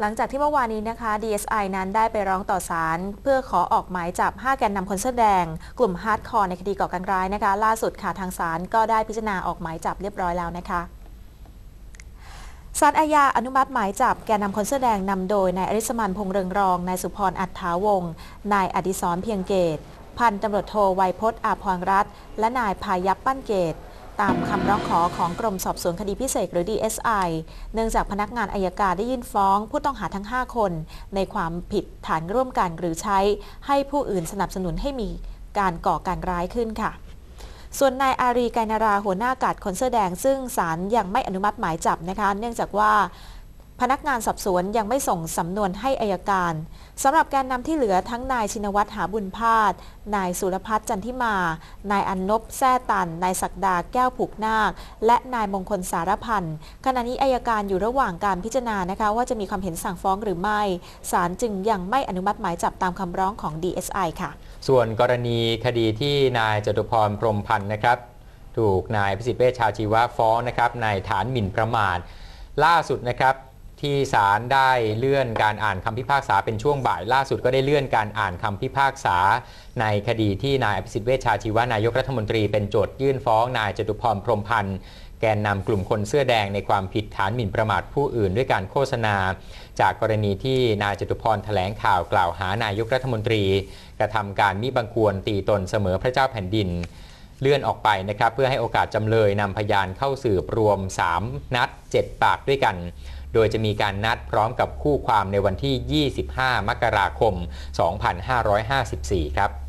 หลังจากที่เมื่อวานนี้นะคะ DSI นั้นได้ไปร้องต่อศาลเพื่อขอออกหมายจับ 5 แกนนำคนเสื้อแดง กลุ่มฮาร์ดคอร์ในคดีก่อการร้ายนะคะ ล่าสุดค่ะทางศาลก็ได้พิจารณาออกหมายจับเรียบร้อยแล้วนะคะศาลอาญาอนุมัติหมายจับแกนนำคนเสื้อแดงนำโดยนายอริสมันพงเรืองรองนายสุพรอัฏฐาวงศ์นายอดิศรเพียงเกต พันตำรวจโทไวยพจน์อาภรรัตน์และนายพายับปั้นเกต ตามคำร้องขอของกรมสอบสวนคดีพิเศษหรือ DSI เนื่องจากพนักงานอายการได้ยื่นฟ้องผู้ต้องหาทั้ง 5 คน ในความผิดฐานร่วมกันหรือใช้ให้ผู้อื่นสนับสนุนให้มีการก่อการร้ายขึ้นค่ะส่วนนายอารีไกนาราหัวหน้ากาดคนเสื้อแดงซึ่งศาลยังไม่อนุมัติหมายจับนะคะ เนื่องจากว่า พนักงานสอบสวนยังไม่ส่งสำนวนให้อายการสำหรับการนำที่เหลือทั้งนายชินวัตรหาบุญพาดนายสุรพัฒน์จันทิมา นายอนนบแซ่ตัน นายศักดาแก้วผูกนาค และนายมงคลสารพันธ์ขณะนี้อายการอยู่ระหว่างการพิจารณานะคะว่าจะมีความเห็นสั่งฟ้องหรือไม่ศาลจึงยังไม่อนุมัติหมายจับตามคำร้องของ DSI ค่ะ ส่วนกรณีคดีที่นายจตุพรพรมพันธ์นะครับ ถูกนายพิสิทธิ์เวชชาชีวะฟ้องนะครับในฐานหมิ่นประมาทล่าสุดนะครับ ที่ศาลได้เลื่อนการอ่านคำพิพากษาเป็นช่วงบ่ายล่าสุดก็ได้เลื่อนการอ่านคำพิพากษา ในคดีที่นายอภิสิทธิ์เวชชาชีวะนายกรัฐมนตรีเป็นโจทยื่นฟ้องนายจตุพรพรมพันธ์แกนนำกลุ่มคนเสื้อแดงในความผิดฐานหมิ่นประมาทผู้อื่นด้วยการโฆษณา จากกรณีที่นายจตุพรแถลงข่าวกล่าวหานายกรัฐมนตรี กระทำการมิบังควรตีตนเสมอพระเจ้าแผ่นดิน เลื่อนออกไปนะครับ เพื่อให้โอกาสจำเลยนำพยานเข้าสืบรวม 3 นัด 7 ปากด้วยกัน โดยจะมีการนัดพร้อมกับคู่ความในวันที่ 25 มกราคม 2554 ครับ